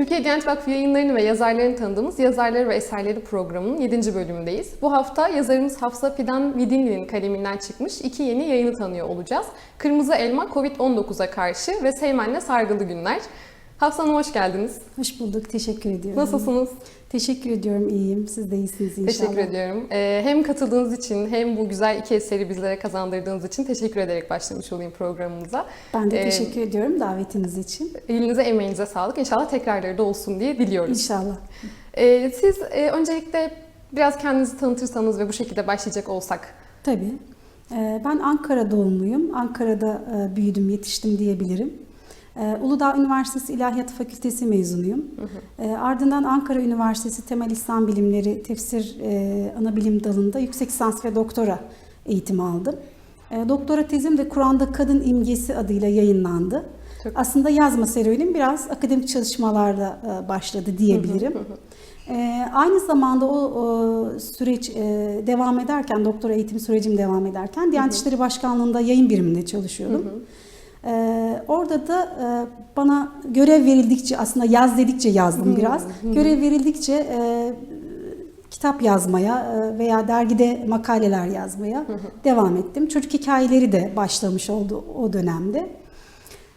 Türkiye Diyanet Vakfı yayınlarını ve yazarlarını tanıdığımız Yazarları ve Eserleri programının 7. bölümündeyiz. Bu hafta yazarımız Hafsa Fidan Vidinli'nin kaleminden çıkmış iki yeni yayını tanıyor olacağız. Kırmızı Elma Covid-19'a karşı ve Seymen'le Sargılı Günler. Hafsa Hanım hoş geldiniz. Hoş bulduk. Teşekkür ediyorum. Nasılsınız? Teşekkür ediyorum. İyiyim. Siz de iyisiniz inşallah. Teşekkür ediyorum. Ee, hem katıldığınız için hem bu güzel iki eseri bizlere kazandırdığınız için teşekkür ederek başlamış olayım programımıza. Ben de Ee, teşekkür ediyorum davetiniz için. Elinize emeğinize sağlık. İnşallah tekrarları da olsun diye diliyoruz. İnşallah. Ee, siz e, öncelikle biraz kendinizi tanıtırsanız ve bu şekilde başlayacak olsak. Tabii. Ee, Ben Ankara doğumluyum. Ankara'da e, büyüdüm, yetiştim diyebilirim. Ee, Uludağ Üniversitesi İlahiyat Fakültesi mezunuyum. Ee, Ardından Ankara Üniversitesi Temel İslam Bilimleri Tefsir e, Anabilim dalında yüksek lisans ve doktora eğitimi aldım. Ee, Doktora tezim de Kur'an'da Kadın İmgesi adıyla yayınlandı. Çok- Aslında yazma serüvenim biraz akademik çalışmalarla e, başladı diyebilirim. Ee, aynı zamanda o, o süreç e, devam ederken, doktora eğitim sürecim devam ederken Diyanet İşleri Başkanlığı'nda yayın biriminde çalışıyordum. Ee, orada da e, bana görev verildikçe aslında yaz dedikçe yazdım biraz. Görev verildikçe e, kitap yazmaya e, veya dergide makaleler yazmaya devam ettim. Çocuk hikayeleri de başlamış oldu o dönemde.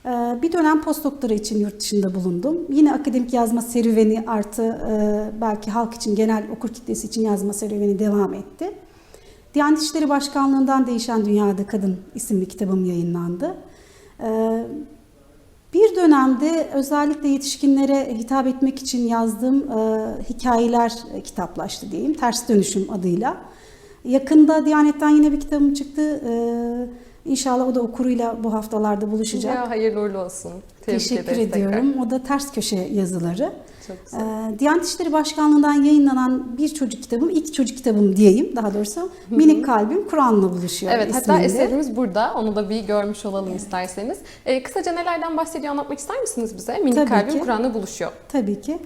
Ee, Bir dönem postdoktora için yurt dışında bulundum. Yine akademik yazma serüveni artı e, belki halk için, genel okur kitlesi için yazma serüveni devam etti. Diyanet İşleri Başkanlığı'ndan Değişen Dünyada Kadın isimli kitabım yayınlandı. Ee, Bir dönemde özellikle yetişkinlere hitap etmek için yazdığım e, hikayeler e, kitaplaştı diyeyim. Ters Dönüşüm adıyla. Yakında Diyanet'ten yine bir kitabım çıktı. İnşallah o da okuruyla bu haftalarda buluşacak. Ya hayırlı uğurlu olsun. Tebrik Teşekkür ederiz tekrar. ediyorum. O da ters köşe yazıları. Çok güzel. Ee, Diyanet İşleri Başkanlığı'ndan yayınlanan bir çocuk kitabım, ilk çocuk kitabım diyeyim daha doğrusu. Minik Kalbim Kur'an'la buluşuyor Evet hatta isminde. eserimiz burada. Onu da bir görmüş olalım isterseniz. Ee, kısaca nelerden bahsediyor anlatmak ister misiniz bize? Minik Tabii Kalbim. Kur'an'la buluşuyor. Tabii ki.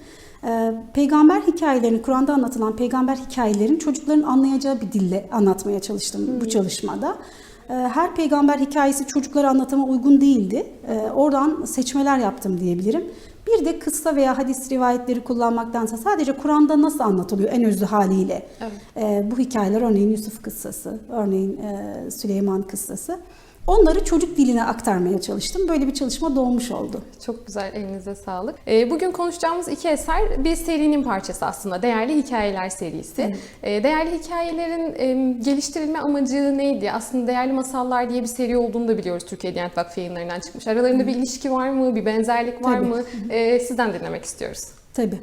Ee, Peygamber hikayelerini, Kur'an'da anlatılan peygamber hikayelerini çocukların anlayacağı bir dille anlatmaya çalıştım bu çalışmada. Ee, Her peygamber hikayesi çocuklara anlatıma uygun değildi. Ee, Oradan seçmeler yaptım diyebilirim. Bir de kıssa veya hadis rivayetleri kullanmaktansa sadece Kur'an'da nasıl anlatılıyor en özlü haliyle. Evet. Ee, bu hikayeler örneğin Yusuf kıssası, örneğin e, Süleyman kıssası. Onları çocuk diline aktarmaya çalıştım. Böyle bir çalışma doğmuş oldu. Çok güzel, elinize sağlık. Ee, bugün konuşacağımız iki eser bir serinin parçası aslında. Değerli Hikayeler serisi. Evet. Ee, değerli hikayelerin geliştirilme amacı neydi? Aslında Değerli Masallar diye bir seri olduğunu da biliyoruz. Türkiye Diyanet Vakfı yayınlarından çıkmış. Aralarında bir ilişki var mı? Bir benzerlik var Tabii. mı? Ee, sizden dinlemek istiyoruz. Tabii.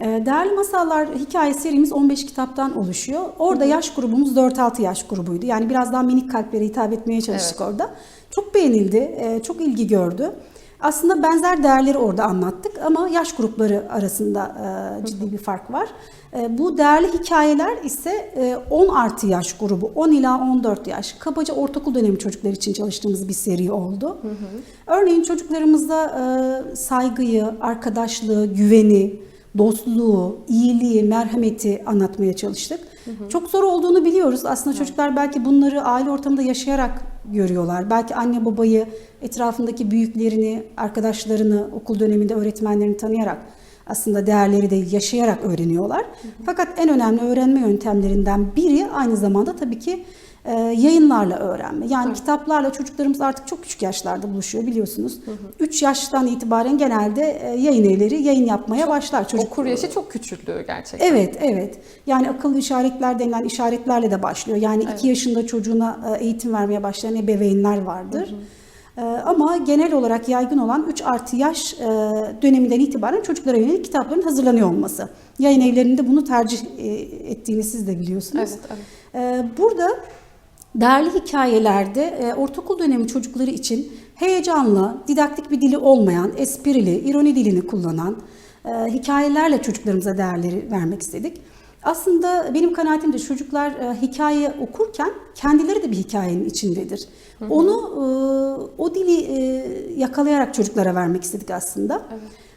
Ee, Değerli Masallar hikaye serimiz 15 kitaptan oluşuyor. Orada yaş grubumuz 4-6 yaş grubuydu. Yani biraz daha minik kalplere hitap etmeye çalıştık orada. Çok beğenildi, e, çok ilgi gördü. Aslında benzer değerleri orada anlattık ama yaş grupları arasında e, ciddi bir fark var. E, Bu değerli hikayeler ise e, 10 artı yaş grubu, 10 ila 14 yaş. Kabaca ortaokul dönemi çocuklar için çalıştığımız bir seri oldu. Örneğin çocuklarımızda saygıyı, arkadaşlığı, güveni, dostluğu, iyiliği, merhameti anlatmaya çalıştık. Çok zor olduğunu biliyoruz. Aslında çocuklar belki bunları aile ortamında yaşayarak görüyorlar. Belki anne babayı, etrafındaki büyüklerini, arkadaşlarını, okul döneminde öğretmenlerini tanıyarak aslında değerleri de yaşayarak öğreniyorlar. Fakat en önemli öğrenme yöntemlerinden biri aynı zamanda tabii ki e, yayınlarla öğrenme. Yani kitaplarla çocuklarımız artık çok küçük yaşlarda buluşuyor biliyorsunuz. 3 yaştan itibaren genelde e, yayın evleri yayın yapmaya başlar. Çocuk Okur yaşı çok küçüldü gerçekten. Evet, evet. Yani akıllı işaretler denilen işaretlerle de başlıyor. Yani 2 yaşında çocuğuna e, eğitim vermeye başlayan ebeveynler vardır. E, Ama genel olarak yaygın olan 3 artı yaş e, döneminden itibaren çocuklara yönelik kitapların hazırlanıyor olması. Yayın evlerinde bunu tercih ettiğini siz de biliyorsunuz. Evet, evet. Burada değerli hikayelerde e, ortaokul dönemi çocukları için heyecanlı, didaktik bir dili olmayan, esprili, ironi dilini kullanan e, hikayelerle çocuklarımıza değerleri vermek istedik. Aslında benim kanaatim de çocuklar e, hikaye okurken kendileri de bir hikayenin içindedir. Onu o dili yakalayarak çocuklara vermek istedik aslında.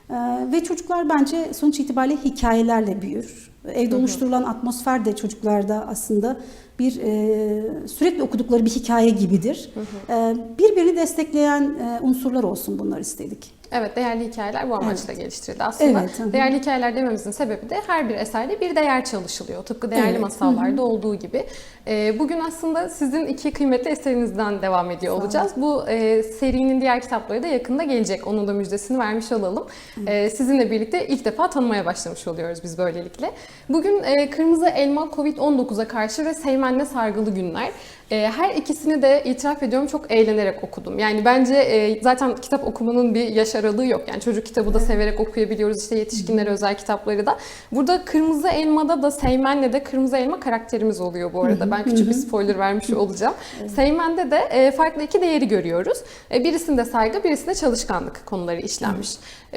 E, ve çocuklar bence sonuç itibariyle hikayelerle büyür. Evde oluşturulan atmosfer de çocuklarda aslında bir e, sürekli okudukları bir hikaye gibidir. E, birbirini destekleyen e, unsurlar olsun bunlar istedik. Evet, değerli hikayeler bu amaçla geliştirildi. Aslında Evet, hı hı. değerli hikayeler dememizin sebebi de her bir eserde bir değer çalışılıyor. Tıpkı değerli Evet, masallarda olduğu gibi. Ee, bugün aslında sizin iki kıymetli eserinizden devam ediyor olacağız. Bu e, serinin diğer kitapları da yakında gelecek. Onun da müjdesini vermiş olalım. Ee, sizinle birlikte ilk defa tanımaya başlamış oluyoruz biz böylelikle. Bugün e, Kırmızı Elma Covid-19'a karşı ve Seymen'le Sargılı Günler. E, her ikisini de itiraf ediyorum çok eğlenerek okudum. Yani bence e, zaten kitap okumanın bir yaş aralığı yok. Yani çocuk kitabı da severek okuyabiliyoruz. İşte yetişkinlere özel kitapları da. Burada Kırmızı Elma'da da Seymen'le de Kırmızı Elma karakterimiz oluyor bu arada. Ben küçük bir spoiler vermiş olacağım. Seymen'de de e, farklı iki değeri görüyoruz. E, birisinde saygı, birisinde çalışkanlık konuları işlenmiş.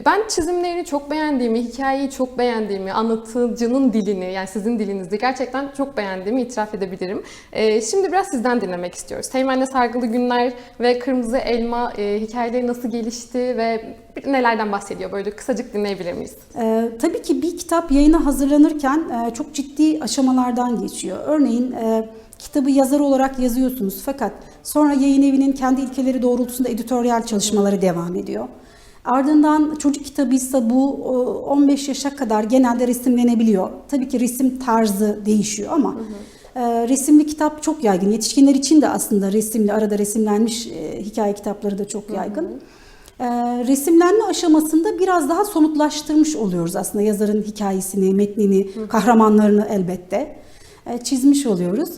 Ben çizimlerini çok beğendiğimi, hikayeyi çok beğendiğimi, anlatıcının dilini yani sizin dilinizde gerçekten çok beğendiğimi itiraf edebilirim. Şimdi biraz sizden dinlemek istiyoruz. Teğmen'le Sargılı Günler ve Kırmızı Elma e, hikayeleri nasıl gelişti ve nelerden bahsediyor? Böyle kısacık dinleyebilir miyiz? Ee, tabii ki bir kitap yayına hazırlanırken e, çok ciddi aşamalardan geçiyor. Örneğin e, kitabı yazar olarak yazıyorsunuz fakat sonra yayın evinin kendi ilkeleri doğrultusunda editoryal çalışmaları devam ediyor. Ardından çocuk kitabıysa bu o, 15 yaşa kadar genelde resimlenebiliyor. Tabii ki resim tarzı değişiyor ama e, resimli kitap çok yaygın. Yetişkinler için de aslında resimli, arada resimlenmiş e, hikaye kitapları da çok yaygın. Ee, resimlenme aşamasında biraz daha somutlaştırmış oluyoruz aslında yazarın hikayesini, metnini, kahramanlarını elbette e, çizmiş oluyoruz.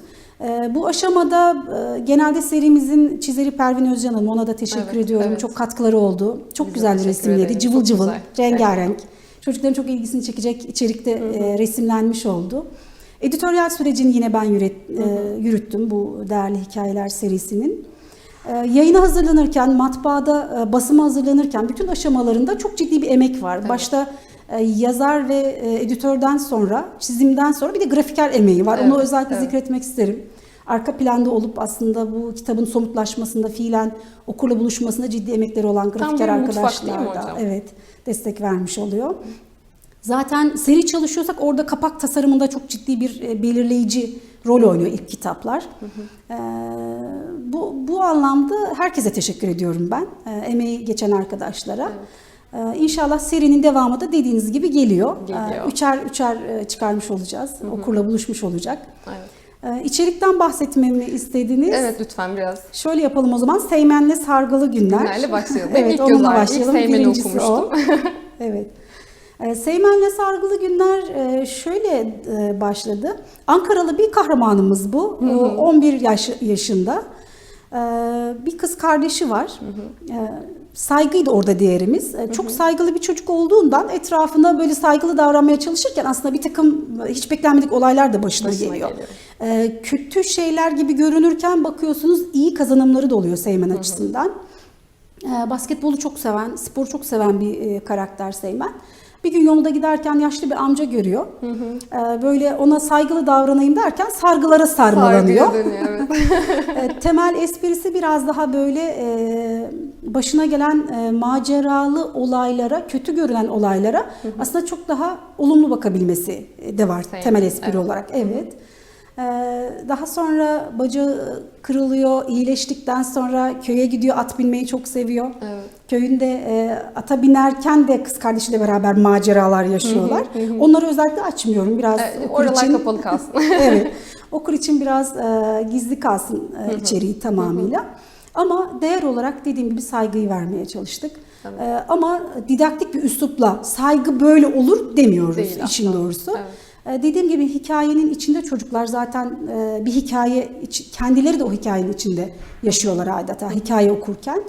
E, bu aşamada e, genelde serimizin çizeri Pervin Özcan Hanım, ona da teşekkür Evet, ediyorum. evet. Çok katkıları oldu. Çok Biz güzel teşekkür resimledi, ederiz. cıvıl cıvıl, rengarenk. Çocukların çok ilgisini çekecek içerikte e, resimlenmiş oldu. Editoryal sürecini yine ben yürüt- e, yürüttüm bu değerli hikayeler serisinin. E, Yayına hazırlanırken, matbaada e, basıma hazırlanırken bütün aşamalarında çok ciddi bir emek var. Başta e, yazar ve e, editörden sonra, çizimden sonra bir de grafiker emeği var. Onu Evet, özellikle evet. zikretmek isterim. Arka planda olup aslında bu kitabın somutlaşmasında, fiilen okurla buluşmasında ciddi emekleri olan grafiker arkadaşlar da evet destek vermiş oluyor. Zaten seri çalışıyorsak orada kapak tasarımında çok ciddi bir e, belirleyici rol oynuyor ilk kitaplar. Ee, bu bu anlamda herkese teşekkür ediyorum ben. Ee, emeği geçen arkadaşlara. Ee, İnşallah serinin devamı da dediğiniz gibi geliyor. Geliyor. Ee, üçer üçer e, çıkarmış olacağız. Okurla buluşmuş olacak. Evet. Ee, içerikten bahsetmemi istediniz. Evet lütfen biraz Şöyle yapalım o zaman. Seymen'le Sargılı Günler. günlerle başlayalım. Evet, ilk onunla ağrı, ilk başlayalım. Seymen'i okumuştum. o. evet. E, Seymen'le Sargılı Günler e, şöyle e, başladı. Ankaralı bir kahramanımız bu. O 11 yaş, yaşında. E, Bir kız kardeşi var. E, Saygıydı orada değerimiz. E, Çok saygılı bir çocuk olduğundan etrafına böyle saygılı davranmaya çalışırken aslında bir takım hiç beklenmedik olaylar da başına, Başına geliyor. geliyor. E, Kötü şeyler gibi görünürken bakıyorsunuz iyi kazanımları da oluyor Seymen açısından. E, basketbolu çok seven, sporu çok seven bir e, karakter Seymen. Bir gün yolda giderken yaşlı bir amca görüyor. E, böyle ona saygılı davranayım derken sargılara sarmalanıyor. Sargıya dönüyor evet. E, temel esprisi biraz daha böyle e, başına gelen e, maceralı olaylara, kötü görünen olaylara aslında çok daha olumlu bakabilmesi de var Seymen, temel espri evet. olarak. Evet. E, daha sonra bacağı kırılıyor, iyileştikten sonra köye gidiyor, at binmeyi çok seviyor. Evet. Köyünde e, ata binerken de kız kardeşiyle beraber maceralar yaşıyorlar. Onları özellikle açmıyorum. Biraz Evet, okur oralar için kapalı kalsın. evet. Okur için biraz e, gizli kalsın e, içeriği tamamıyla. Ama değer olarak dediğim gibi saygıyı vermeye çalıştık. E, ama didaktik bir üslupla saygı böyle olur demiyoruz Değil işin asla. doğrusu. Evet. E, dediğim gibi hikayenin içinde çocuklar zaten e, bir hikaye, kendileri de o hikayenin içinde yaşıyorlar adeta hikaye okurken.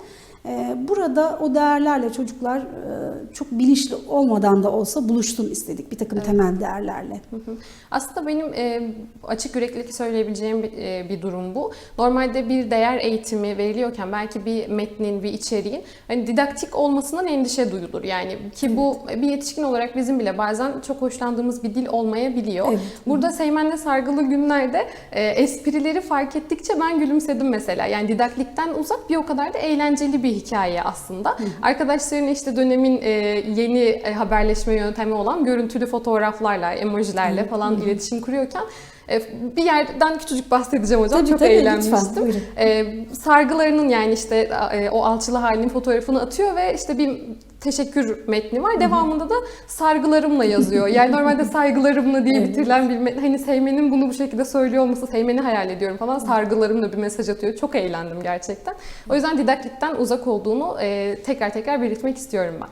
E, burada o değerlerle çocuklar e, çok bilinçli olmadan da olsa buluşsun istedik bir takım temel değerlerle. Hı hı. Aslında benim e, açık yüreklilik söyleyebileceğim bir, e, bir durum bu. Normalde bir değer eğitimi veriliyorken belki bir metnin, bir içeriğin hani didaktik olmasından endişe duyulur. Yani ki bu bir yetişkin olarak bizim bile bazen çok hoşlandığımız bir dil olmayabiliyor. Evet. Burada Seymen'le Sargılı Günler'de esprileri fark ettikçe ben gülümsedim mesela. Yani didaktikten uzak bir o kadar da eğlenceli bir hikaye aslında. Arkadaşların işte dönemin e, yeni e, haberleşme yöntemi olan görüntülü fotoğraflarla, emojilerle falan iletişim kuruyorken e, bir yerden küçücük bahsedeceğim hocam. Tabii, Çok tabii, eğlenmiştim. lütfen, buyurun. E, sargılarının yani işte o alçılı halinin fotoğrafını atıyor ve işte bir teşekkür metni var. Devamında da sargılarımla yazıyor. Yani normalde saygılarımla diye bitirilen bir metni. Hani Seymen'in bunu bu şekilde söylüyor olması, Seymen'i hayal ediyorum falan. Sargılarımla bir mesaj atıyor. Çok eğlendim gerçekten. O yüzden didaktikten uzak olduğunu e, tekrar tekrar belirtmek istiyorum ben.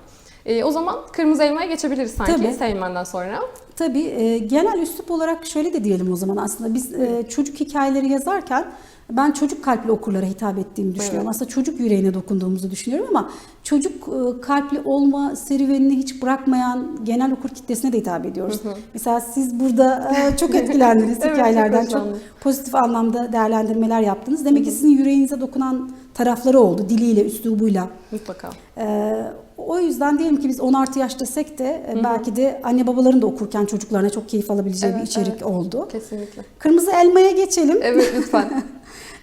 E, o zaman kırmızı elmaya geçebiliriz sanki Tabii. Seymen'den sonra. Tabii e, genel üslup olarak şöyle de diyelim o zaman aslında biz e, çocuk hikayeleri yazarken ben çocuk kalpli okurlara hitap ettiğimi düşünüyorum. Evet. Aslında çocuk yüreğine dokunduğumuzu düşünüyorum ama çocuk e, kalpli olma serüvenini hiç bırakmayan genel okur kitlesine de hitap ediyoruz. Mesela siz burada e, çok etkilendiniz Evet, hikayelerden. çok Çok, pozitif anlamda değerlendirmeler yaptınız. Demek ki sizin yüreğinize dokunan tarafları oldu. Diliyle, üslubuyla. Mutlaka. Ee, o yüzden diyelim ki biz 10 artı yaş desek de e, belki de anne babaların da okurken çocuklarına çok keyif alabileceği bir Evet, içerik evet. oldu. Kesinlikle. Kırmızı elmaya geçelim. Evet lütfen.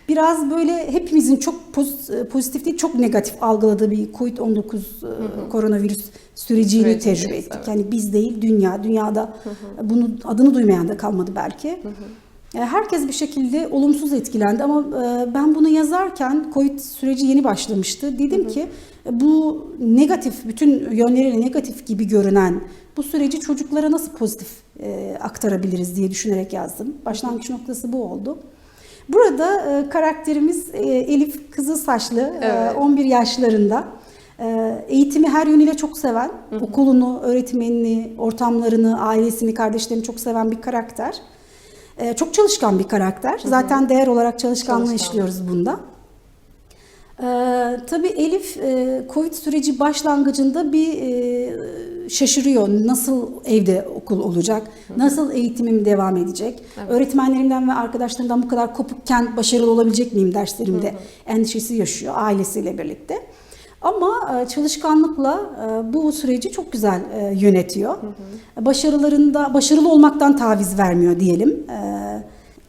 Biraz böyle hepimizin çok poz- pozitif değil çok negatif algıladığı bir COVID-19 e, koronavirüs sürecini tecrübe ettik. evet. Yani biz değil dünya, dünyada bunun adını duymayan da kalmadı belki. E, Herkes bir şekilde olumsuz etkilendi ama e, ben bunu yazarken Covid süreci yeni başlamıştı. Dedim ki e, bu negatif, bütün yönleriyle negatif gibi görünen bu süreci çocuklara nasıl pozitif e, aktarabiliriz diye düşünerek yazdım. Başlangıç noktası bu oldu. Burada e, karakterimiz e, Elif kızıl saçlı, e, Evet. 11 yaşlarında. E, eğitimi her yönüyle çok seven, okulunu, öğretmenini, ortamlarını, ailesini, kardeşlerini çok seven bir karakter. E, çok çalışkan bir karakter. Zaten değer olarak çalışkanlığı Çalışkan. işliyoruz bunda. Ee, tabii Elif e, Covid süreci başlangıcında bir e, şaşırıyor. Nasıl evde okul olacak? Nasıl eğitimim devam edecek? Öğretmenlerimden ve arkadaşlarımdan bu kadar kopukken başarılı olabilecek miyim derslerimde? Endişesi yaşıyor ailesiyle birlikte. Ama e, çalışkanlıkla e, bu süreci çok güzel e, yönetiyor. Başarılarında başarılı olmaktan taviz vermiyor diyelim.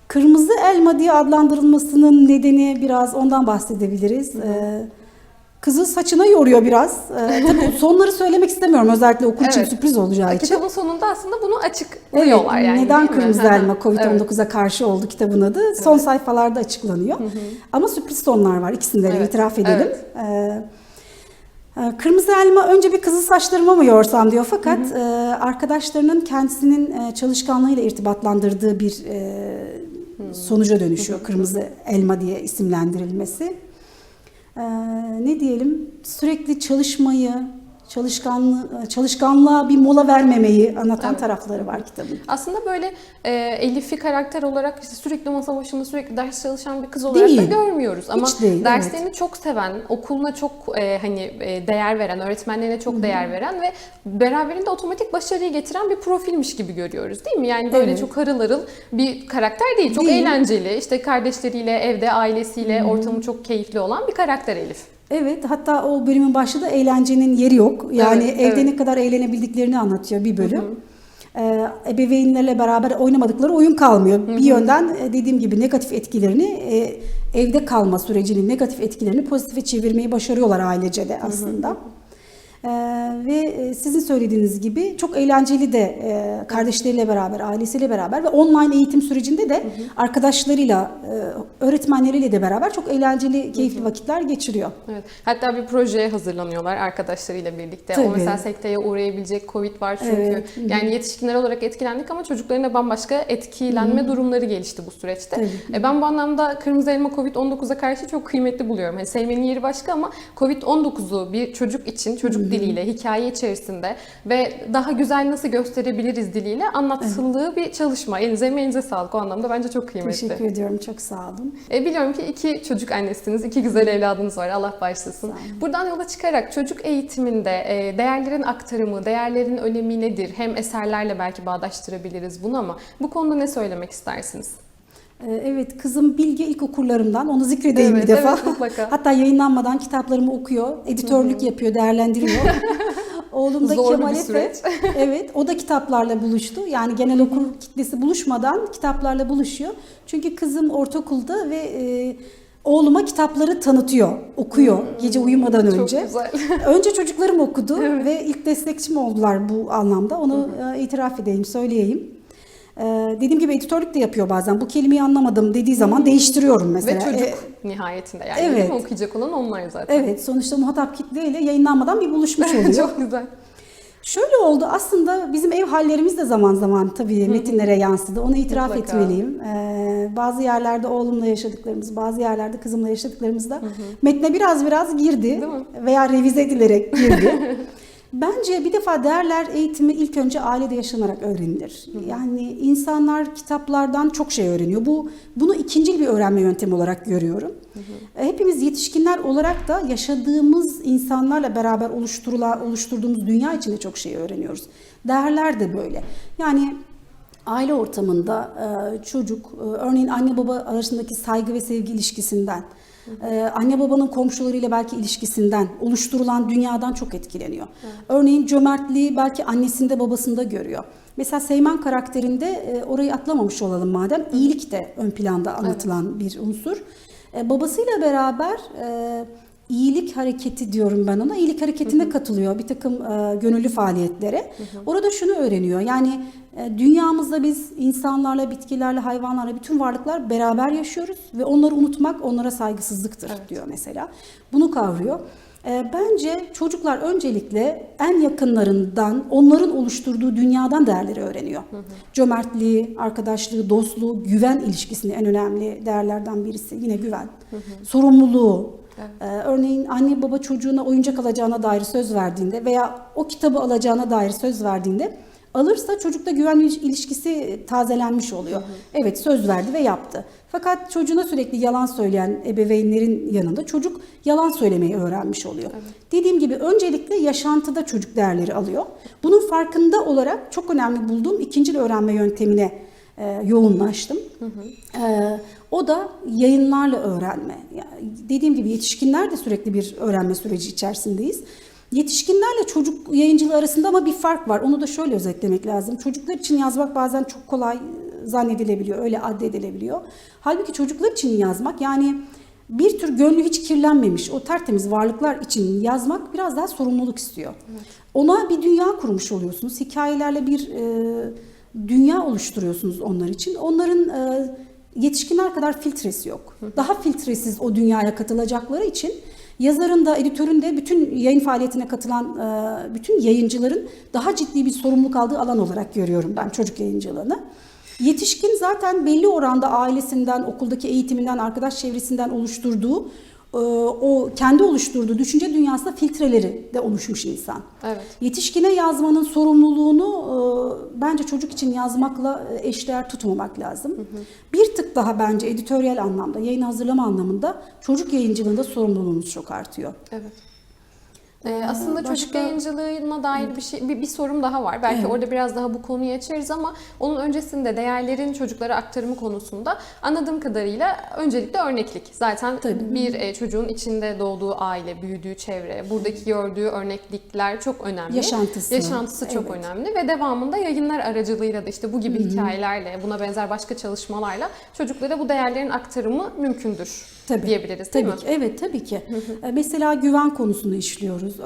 Kırmızı elma diye adlandırılmasının nedeni biraz ondan bahsedebiliriz. Ee, Kızı saçına yoruyor biraz. Ee, tabii sonları söylemek istemiyorum özellikle okul için Evet. sürpriz olacağı için. Kitabın sonunda aslında bunu Evet, açıklıyorlar yani. neden kırmızı Hı hı. elma Evet. Covid-19'a karşı oldu kitabın adı. Son sayfalarda açıklanıyor. Ama sürpriz sonlar var ikisinde de Evet, itiraf edelim. evet. Ee, e, Kırmızı elma önce bir kızıl saçlarıma mı yorsam diyor fakat e, arkadaşlarının kendisinin e, çalışkanlığıyla irtibatlandırdığı bir e, sonuca dönüşüyor kırmızı elma diye isimlendirilmesi. E, ne diyelim? Sürekli çalışmayı, çalışkanlığı, çalışkanlığa bir mola vermemeyi anlatan Evet. tarafları var kitabın. Aslında böyle e, Elif'i karakter olarak işte sürekli masa başında sürekli ders çalışan bir kız olarak da Değil. görmüyoruz. Ama Hiç değil, derslerini çok seven, okuluna çok e, hani e, değer veren, öğretmenlerine çok değer veren ve beraberinde otomatik başarıyı getiren bir profilmiş gibi görüyoruz değil mi? Yani böyle Evet. çok harıl harıl bir karakter değil. Çok Değil. eğlenceli. İşte kardeşleriyle, evde, ailesiyle ortamı çok keyifli olan bir karakter Elif. Evet, hatta o bölümün başında da eğlencenin yeri yok. Yani Evet, evde evet. ne kadar eğlenebildiklerini anlatıyor bir bölüm. Ee, ebeveynlerle beraber oynamadıkları oyun kalmıyor. Bir yönden e, dediğim gibi negatif etkilerini e, evde kalma sürecinin negatif etkilerini pozitife çevirmeyi başarıyorlar ailece de aslında. Ee, ve e, sizin söylediğiniz gibi çok eğlenceli de e, kardeşleriyle beraber, ailesiyle beraber ve online eğitim sürecinde de arkadaşlarıyla, e, öğretmenleriyle de beraber çok eğlenceli, keyifli vakitler geçiriyor. Evet. Hatta bir projeye hazırlanıyorlar arkadaşlarıyla birlikte. Tabii. O mesela sekteye uğrayabilecek Covid var çünkü. Evet. Hı hı. Yani yetişkinler olarak etkilendik ama çocukların da bambaşka etkilenme durumları gelişti bu süreçte. Tabii. E ben bu anlamda Kırmızı Elma Covid-19'a karşı çok kıymetli buluyorum. Hani sevmenin yeri başka ama Covid-19'u bir çocuk için çocuk diliyle, hikaye içerisinde ve daha güzel nasıl gösterebiliriz diliyle anlatıldığı bir çalışma. Elinize emeğinize sağlık. O anlamda bence çok kıymetli. Teşekkür ediyorum. Çok sağ olun. E, biliyorum ki iki çocuk annesiniz, iki güzel evladınız var. Allah olun. Buradan yola çıkarak çocuk eğitiminde e, değerlerin aktarımı, değerlerin önemi nedir? Hem eserlerle belki bağdaştırabiliriz bunu ama bu konuda ne söylemek istersiniz? Ee, Evet, kızım Bilge ilkokullarımdan. Onu zikredeyim Evet, bir defa. evet, mutlaka. Hatta yayınlanmadan kitaplarımı okuyor, editörlük yapıyor, değerlendiriyor. Oğlum da Zorlu Kemal Efe. evet, o da kitaplarla buluştu. Yani genel okur kitlesi buluşmadan kitaplarla buluşuyor. Çünkü kızım ortaokulda ve e, oğluma kitapları tanıtıyor, okuyor gece uyumadan Çok önce. güzel. Önce çocuklarım okudu Evet. ve ilk destekçim oldular bu anlamda. Onu e, itiraf edeyim, söyleyeyim. Ee, dediğim gibi editörlük de yapıyor bazen. Bu kelimeyi anlamadım dediği zaman değiştiriyorum mesela. Ve çocuk Ee, nihayetinde yani evet. okuyacak olan onlar zaten. evet sonuçta muhatap kitleyle yayınlanmadan bir buluşmuş oluyor. Çok güzel. Şöyle oldu aslında bizim ev hallerimiz de zaman zaman tabii metinlere yansıdı. Onu itiraf Mutlaka. etmeliyim. Ee, bazı yerlerde oğlumla yaşadıklarımız, bazı yerlerde kızımla yaşadıklarımız da metne biraz biraz girdi veya revize edilerek girdi. Bence bir defa değerler eğitimi ilk önce ailede yaşanarak öğrenilir. Yani insanlar kitaplardan çok şey öğreniyor. Bu bunu ikinci bir öğrenme yöntemi olarak görüyorum. E, Hepimiz yetişkinler olarak da yaşadığımız insanlarla beraber oluşturduğumuz dünya içinde çok şey öğreniyoruz. Değerler de böyle. Yani aile ortamında e, çocuk, e, örneğin anne baba arasındaki saygı ve sevgi ilişkisinden, e, anne babanın komşularıyla belki ilişkisinden, oluşturulan dünyadan çok etkileniyor. Örneğin cömertliği belki annesinde babasında görüyor. Mesela Seymen karakterinde e, orayı atlamamış olalım madem, iyilik de ön planda anlatılan bir unsur. E, babasıyla beraber e, iyilik hareketi diyorum ben ona. İyilik hareketine katılıyor bir takım e, gönüllü faaliyetlere. Orada şunu öğreniyor. Yani e, dünyamızda biz insanlarla, bitkilerle, hayvanlarla bütün varlıklar beraber yaşıyoruz ve onları unutmak onlara saygısızlıktır diyor mesela. Bunu kavruyor. E, Bence çocuklar öncelikle en yakınlarından, onların oluşturduğu dünyadan değerleri öğreniyor. Cömertliği, arkadaşlığı, dostluğu, güven ilişkisini en önemli değerlerden birisi. Yine güven. Sorumluluğu. Ee, örneğin anne baba çocuğuna oyuncak alacağına dair söz verdiğinde veya o kitabı alacağına dair söz verdiğinde alırsa çocukta güven iliş- ilişkisi tazelenmiş oluyor. Evet söz verdi ve yaptı. Fakat çocuğuna sürekli yalan söyleyen ebeveynlerin yanında çocuk yalan söylemeyi öğrenmiş oluyor. Dediğim gibi öncelikle yaşantıda çocuk değerleri alıyor. Bunun farkında olarak çok önemli bulduğum ikinci öğrenme yöntemine e, yoğunlaştım. E, o da yayınlarla öğrenme. Yani dediğim gibi yetişkinler de sürekli bir öğrenme süreci içerisindeyiz. Yetişkinlerle çocuk yayıncılığı arasında ama bir fark var. Onu da şöyle özetlemek lazım. Çocuklar için yazmak bazen çok kolay e, zannedilebiliyor, öyle addedilebiliyor. Halbuki çocuklar için yazmak yani bir tür gönlü hiç kirlenmemiş o tertemiz varlıklar için yazmak biraz daha sorumluluk istiyor. Ona bir dünya kurmuş oluyorsunuz. Hikayelerle bir e, dünya oluşturuyorsunuz onlar için. Onların e, yetişkinler kadar filtresi yok. Daha filtresiz o dünyaya katılacakları için yazarın da editörün de bütün yayın faaliyetine katılan e, bütün yayıncıların daha ciddi bir sorumluluk aldığı alan olarak görüyorum ben çocuk yayıncılığını. Yetişkin zaten belli oranda ailesinden, okuldaki eğitiminden, arkadaş çevresinden oluşturduğu o kendi oluşturduğu düşünce dünyasında filtreleri de oluşmuş insan. Evet. Yetişkine yazmanın sorumluluğunu e, bence çocuk için yazmakla e, eşdeğer tutmamak lazım. Bir tık daha bence editoryal anlamda, yayın hazırlama anlamında çocuk yayıncılığında sorumluluğumuz çok artıyor. Evet. Ee, aslında çocuk başka- yayıncılığına dair bir şey bir, bir sorum daha var. Belki Evet. orada biraz daha bu konuyu açarız ama onun öncesinde değerlerin çocuklara aktarımı konusunda anladığım kadarıyla öncelikle örneklik. Zaten Tabii. bir e, çocuğun içinde doğduğu aile, büyüdüğü çevre, buradaki gördüğü örneklikler çok önemli. Yaşantısı. Yaşantısı çok Evet. önemli ve devamında yayınlar aracılığıyla da işte bu gibi hikayelerle, buna benzer başka çalışmalarla çocuklara bu değerlerin aktarımı mümkündür Tabii. diyebiliriz değil Tabii mi? ki, evet tabii ki. E, Mesela güven konusunu işliyoruz. Ee,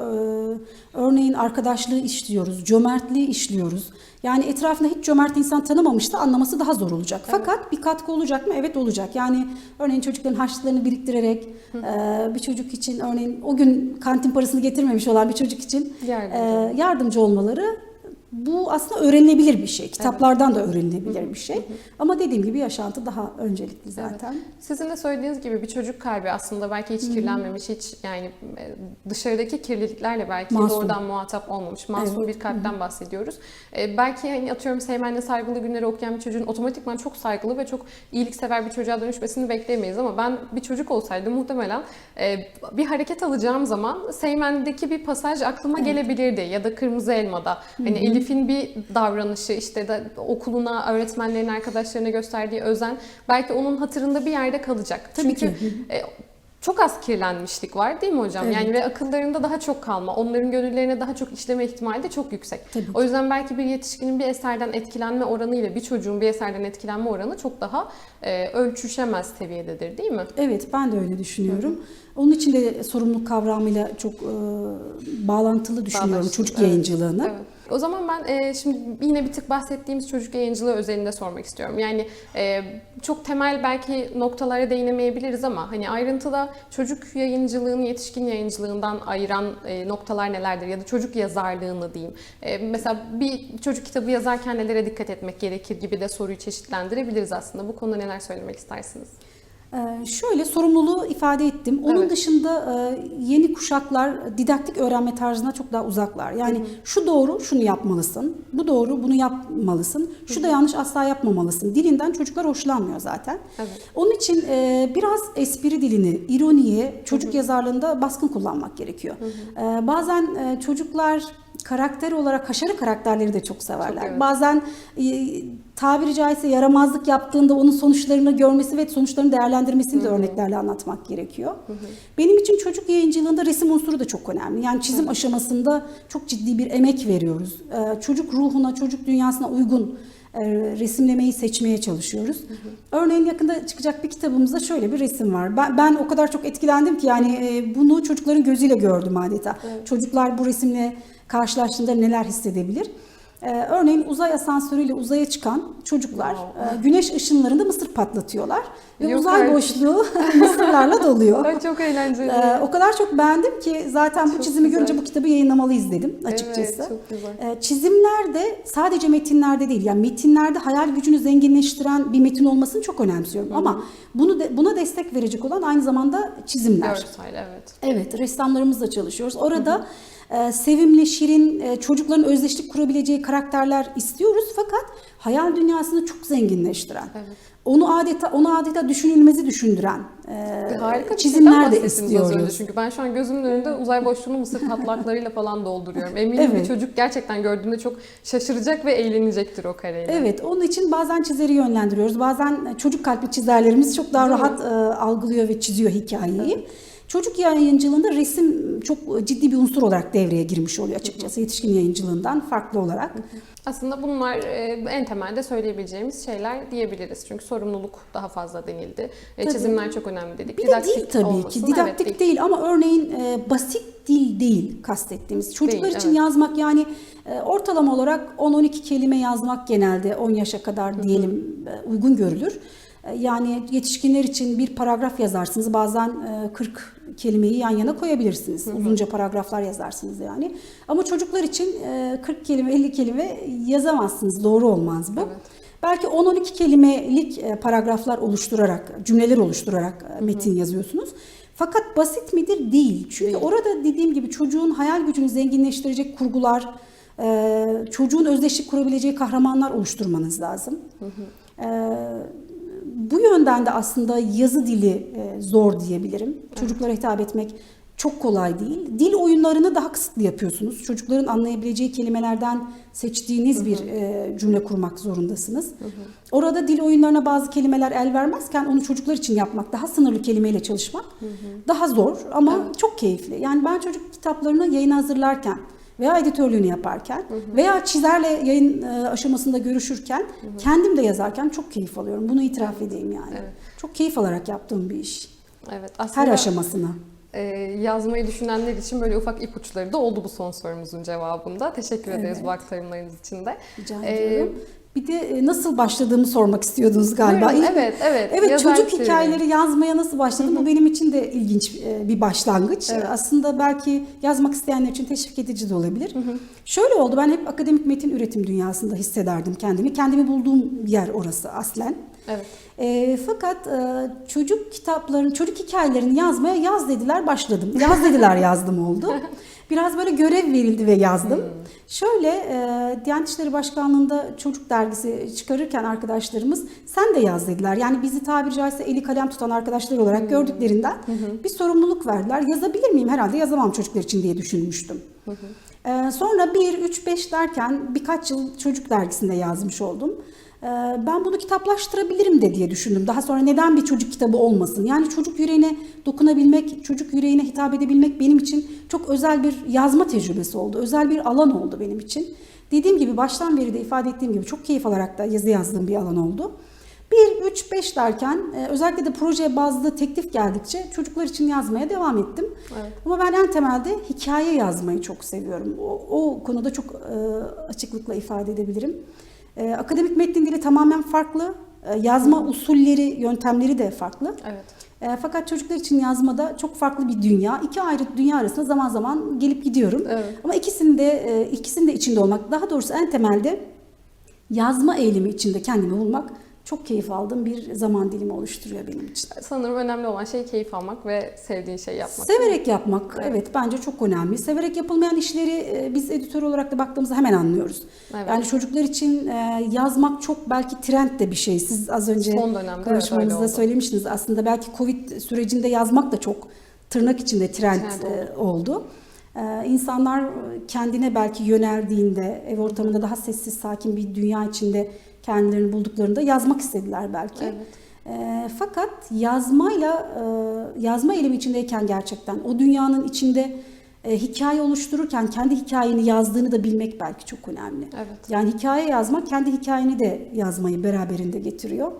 Örneğin arkadaşlığı işliyoruz, cömertliği işliyoruz. Yani etrafında hiç cömert insan tanımamışsa anlaması daha zor olacak. Fakat bir katkı olacak mı? Evet olacak. Yani örneğin çocukların harçlıklarını biriktirerek e, bir çocuk için örneğin o gün kantin parasını getirmemiş olan bir çocuk için Yardımcı e, yardımcı olmaları bu aslında öğrenilebilir bir şey. Kitaplardan da öğrenilebilir bir şey. Ama dediğim gibi yaşantı daha öncelikli zaten. Sizin de söylediğiniz gibi bir çocuk kalbi aslında belki hiç kirlenmemiş, hiç yani e, dışarıdaki kirliliklerle belki Masum. doğrudan muhatap olmamış, masum Evet. bir kalpten bahsediyoruz. E, belki hani atıyorum Seymen'le saygılı günleri okuyan bir çocuğun otomatikman çok saygılı ve çok iyiliksever bir çocuğa dönüşmesini bekleyemeyiz ama ben bir çocuk olsaydım muhtemelen e, bir hareket alacağım zaman Seymen'deki bir pasaj aklıma gelebilirdi ya da Kırmızı Elma'da. Hani Elif'in bir davranışı işte de okuluna, öğretmenlerine, arkadaşlarına gösterdiği özen belki onun hatırında bir yerde kalacak. Tabii Çünkü ki. e, çok az kirlenmişlik var değil mi hocam? Evet. Yani ve akıllarında daha çok kalma, onların gönüllerine daha çok işleme ihtimali de çok yüksek. Tabii. O yüzden belki bir yetişkinin bir eserden etkilenme oranı ile bir çocuğun bir eserden etkilenme oranı çok daha e, ölçüşemez seviyededir değil mi? Evet ben de öyle düşünüyorum. Onun için de sorumluluk kavramıyla çok e, bağlantılı düşünüyorum Bağdaşlı, çocuk evet. yayıncılığını. Evet. O zaman ben e, şimdi yine bir tık bahsettiğimiz çocuk yayıncılığı özelinde sormak istiyorum. Yani e, çok temel belki noktalara değinemeyebiliriz ama hani ayrıntıda çocuk yayıncılığını yetişkin yayıncılığından ayıran e, noktalar nelerdir? Ya da çocuk yazarlığını diyeyim. E, mesela bir çocuk kitabı yazarken nelere dikkat etmek gerekir gibi de soruyu çeşitlendirebiliriz aslında. Bu konuda neler söylemek istersiniz? Ee, Şöyle sorumluluğu ifade ettim. Onun Evet. dışında e, yeni kuşaklar didaktik öğrenme tarzına çok daha uzaklar. Yani şu doğru şunu yapmalısın, bu doğru bunu yapmalısın, şu da yanlış asla yapmamalısın. Dilinden çocuklar hoşlanmıyor zaten. Evet. Onun için e, biraz espri dilini, ironiyi çocuk yazarlığında baskın kullanmak gerekiyor. E, Bazen e, çocuklar karakter olarak haşarı karakterleri de çok severler. Çok, evet. Bazen e, tabiri caizse yaramazlık yaptığında onun sonuçlarını görmesi ve sonuçlarını değerlendirmesini de örneklerle anlatmak gerekiyor. Benim için çocuk yayıncılığında resim unsuru da çok önemli. Yani çizim aşamasında çok ciddi bir emek veriyoruz. E, Çocuk ruhuna, çocuk dünyasına uygun e, resimlemeyi seçmeye çalışıyoruz. Örneğin yakında çıkacak bir kitabımızda şöyle bir resim var. Ben, ben o kadar çok etkilendim ki yani e, bunu çocukların gözüyle gördüm adeta. Çocuklar bu resimle karşılaştığında neler hissedebilir? Ee, örneğin uzay asansörüyle uzaya çıkan çocuklar Wow. e, güneş ışınlarında mısır patlatıyorlar ve Yok uzay artık. boşluğu mısırlarla doluyor. Ay, çok eğlenceli. Ee, o kadar çok beğendim ki zaten bu Çok çizimi güzel. görünce bu kitabı yayınlamalıyız dedim açıkçası. Evet, çok güzel. Ee, Çizimler de sadece metinlerde değil, yani metinlerde hayal gücünü zenginleştiren bir metin olmasını çok önemsiyorum. Ama bunu de, buna destek verecek olan aynı zamanda çizimler. Görsel evet. Evet, ressamlarımızla çalışıyoruz. Orada e, sevimli, şirin, e, çocukların özdeşlik kurabileceği karakterler istiyoruz fakat hayal dünyasını çok zenginleştiren, Evet. Onu adeta onu adeta düşünülmezi düşündüren e, Harika bir çizimler de az önce istiyoruz. çünkü ben şu an gözümün önünde uzay boşluğunu mısır patlaklarıyla falan dolduruyorum. Eminim bir Evet. çocuk gerçekten gördüğünde çok şaşıracak ve eğlenecektir o kareyle. Evet, onun için bazen çizeri yönlendiriyoruz. Bazen çocuk kalpli çizerlerimiz çok daha Değil rahat e, algılıyor ve çiziyor hikayeyi. Çocuk yayıncılığında resim çok ciddi bir unsur olarak devreye girmiş oluyor açıkçası. Yetişkin yayıncılığından farklı olarak. Aslında bunlar e, en temelde söyleyebileceğimiz şeyler diyebiliriz. Çünkü sorumluluk daha fazla denildi. E, Tabii. Çizimler çok önemli dedik. Bir de Didaktik dil tabii olmasın. ki. Didaktik Evet, değil. ama örneğin e, basit dil değil kastettiğimiz. Çocuklar Değil, için evet. yazmak yani ortalama olarak 10-12 kelime yazmak genelde 10 yaşa kadar diyelim e, uygun görülür. Yani yetişkinler için bir paragraf yazarsınız. Bazen e, 40 kelimeyi yan yana koyabilirsiniz. Uzunca paragraflar yazarsınız yani. Ama çocuklar için e, 40 kelime 50 kelime yazamazsınız. Doğru olmaz bu. Evet. Belki 10-12 kelimelik e, paragraflar oluşturarak, cümleler oluşturarak e, metin yazıyorsunuz. Fakat basit midir? Değil. Çünkü Değil. orada dediğim gibi çocuğun hayal gücünü zenginleştirecek kurgular, e, çocuğun özdeşlik kurabileceği kahramanlar oluşturmanız lazım. E, bu yönden de aslında yazı dili e, zor diyebilirim. Çocuklara hitap etmek çok kolay değil. Dil oyunlarını daha kısıtlı yapıyorsunuz. Çocukların anlayabileceği kelimelerden seçtiğiniz bir e, cümle kurmak zorundasınız. Orada dil oyunlarına bazı kelimeler el vermezken onu çocuklar için yapmak, daha sınırlı kelimeyle çalışmak daha zor ama çok keyifli. Yani ben çocuk kitaplarını yayına hazırlarken veya editörlüğünü yaparken veya çizerle yayın e, aşamasında görüşürken kendim de yazarken çok keyif alıyorum. Bunu itiraf edeyim yani. Evet. Çok keyif alarak yaptığım bir iş. Evet. Her Aslında aşamasına. e, yazmayı düşünenler için böyle ufak ipuçları da oldu bu son sorumuzun cevabında. Teşekkür ederiz Evet. bu aktarımlarınız için de. Rica ediyorum. Bir de e, nasıl başladığımı sormak istiyordunuz galiba. Buyurun, evet, evet. Evet Yazar çocuk serüveni. hikayeleri yazmaya nasıl başladım bu benim için de ilginç e, bir başlangıç. Evet. Aslında belki yazmak isteyenler için teşvik edici de olabilir. Şöyle oldu ben hep akademik metin üretim dünyasında hissederdim kendimi. Kendimi bulduğum yer orası aslen. Evet. E, fakat e, çocuk kitaplarını, çocuk hikayelerini yazmaya yaz dediler başladım. Yaz dediler yazdım oldu. Biraz böyle görev verildi ve yazdım. Şöyle e, Diyanet İşleri Başkanlığı'nda çocuk dergisi çıkarırken arkadaşlarımız sen de yaz dediler. Yani bizi tabiri caizse eli kalem tutan arkadaşlar olarak gördüklerinden bir sorumluluk verdiler. Yazabilir miyim? Herhalde yazamam çocuklar için diye düşünmüştüm. Ee, sonra 1, 3, 5 derken birkaç yıl çocuk dergisinde yazmış oldum. Ee, ben bunu kitaplaştırabilirim de diye düşündüm. Daha sonra neden bir çocuk kitabı olmasın? Yani çocuk yüreğine dokunabilmek, çocuk yüreğine hitap edebilmek benim için çok özel bir yazma tecrübesi oldu. Özel bir alan oldu benim için. Dediğim gibi baştan beri de ifade ettiğim gibi çok keyif alarak da yazı yazdığım bir alan oldu. 1, 3, 5 derken e, özellikle de proje bazlı teklif geldikçe çocuklar için yazmaya devam ettim. Evet. Ama ben en temelde hikaye yazmayı çok seviyorum. O, o konuda çok e, açıklıkla ifade edebilirim. E, akademik metnin dili tamamen farklı. E, yazma usulleri, yöntemleri de farklı. Evet. E, fakat çocuklar için yazmada çok farklı bir dünya. İki ayrı dünya arasında zaman zaman gelip gidiyorum. Evet. Ama ikisinin de e, ikisinin de içinde olmak, daha doğrusu en temelde yazma eylemi içinde kendimi bulmak çok keyif aldığım bir zaman dilimi oluşturuyor benim için. Sanırım önemli olan şey keyif almak ve sevdiğin şeyi yapmak. Severek yapmak Evet. evet. bence çok önemli. Severek yapılmayan işleri e, biz editör olarak da baktığımızda hemen anlıyoruz. Evet. Yani çocuklar için e, yazmak çok belki trend de bir şey. Siz az önce evet, konuşmanızda oldu. söylemiştiniz. Aslında belki Covid sürecinde yazmak da çok tırnak içinde trend, Trend e, oldu. E, İnsanlar kendine belki yöneldiğinde, ev ortamında daha sessiz, sakin bir dünya içinde kendilerini bulduklarında yazmak istediler belki. Evet. E, fakat yazmayla e, yazma eylemi içindeyken gerçekten o dünyanın içinde e, hikaye oluştururken kendi hikayeni yazdığını da bilmek belki çok önemli. Evet. Yani hikaye yazmak kendi hikayeni de yazmayı beraberinde getiriyor.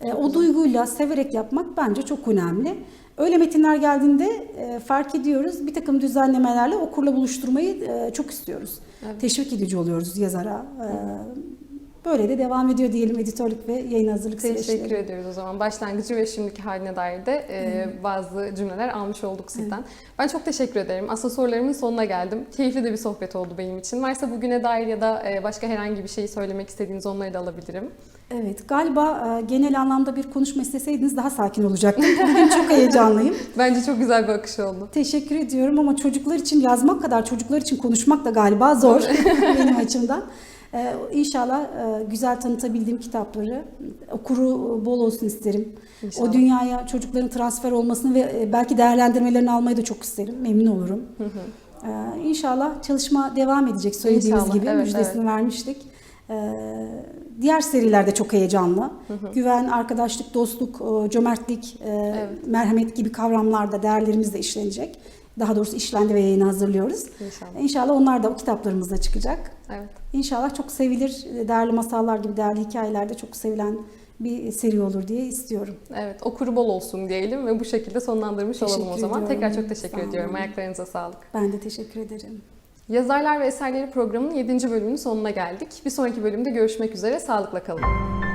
E, o duyguyla severek yapmak bence çok önemli. Öyle metinler geldiğinde e, fark ediyoruz. Bir takım düzenlemelerle okurla buluşturmayı e, çok istiyoruz. Evet. Teşvik edici oluyoruz yazara. E, böyle de devam ediyor diyelim editörlük ve yayın hazırlık Teşekkür süreçleri. ediyoruz o zaman. Başlangıcı ve şimdiki haline dair de e, bazı cümleler almış olduk sizden. Ben çok teşekkür ederim. Aslında sorularımın sonuna geldim. Keyifli de bir sohbet oldu benim için. Varsa bugüne dair ya da e, başka herhangi bir şey söylemek istediğiniz onları da alabilirim. Evet galiba e, genel anlamda bir konuşma isteseydiniz daha sakin olacaktım. Bugün çok heyecanlıyım. Bence çok güzel bir akış oldu. Teşekkür ediyorum ama çocuklar için yazmak kadar çocuklar için konuşmak da galiba zor benim açımdan. Ee, inşallah e, güzel tanıtabildiğim kitapları okuru bol olsun isterim. İnşallah. O dünyaya çocukların transfer olmasını ve e, belki değerlendirmelerini almayı da çok isterim. Memnun olurum. Ee, inşallah çalışma devam edecek söylediğiniz İnşallah, gibi evet, müjdesini vermiştik. Ee, diğer serilerde çok heyecanlı. Güven, arkadaşlık, dostluk, e, cömertlik, e, Evet. merhamet gibi kavramlarda değerlerimiz de işlenecek. Daha doğrusu işlendi ve yayına hazırlıyoruz. İnşallah. İnşallah onlar da o kitaplarımızda çıkacak. Evet. İnşallah çok sevilir, değerli masallar gibi değerli hikayelerde çok sevilen bir seri olur diye istiyorum. Evet, okuru bol olsun diyelim ve bu şekilde sonlandırmış olalım o Teşekkür zaman. ediyorum. Tekrar çok teşekkür Sağ olun. ediyorum. Ayaklarınıza sağlık. Ben de teşekkür ederim. Yazarlar ve Eserleri programının 7. bölümünün sonuna geldik. Bir sonraki bölümde görüşmek üzere. Sağlıkla kalın.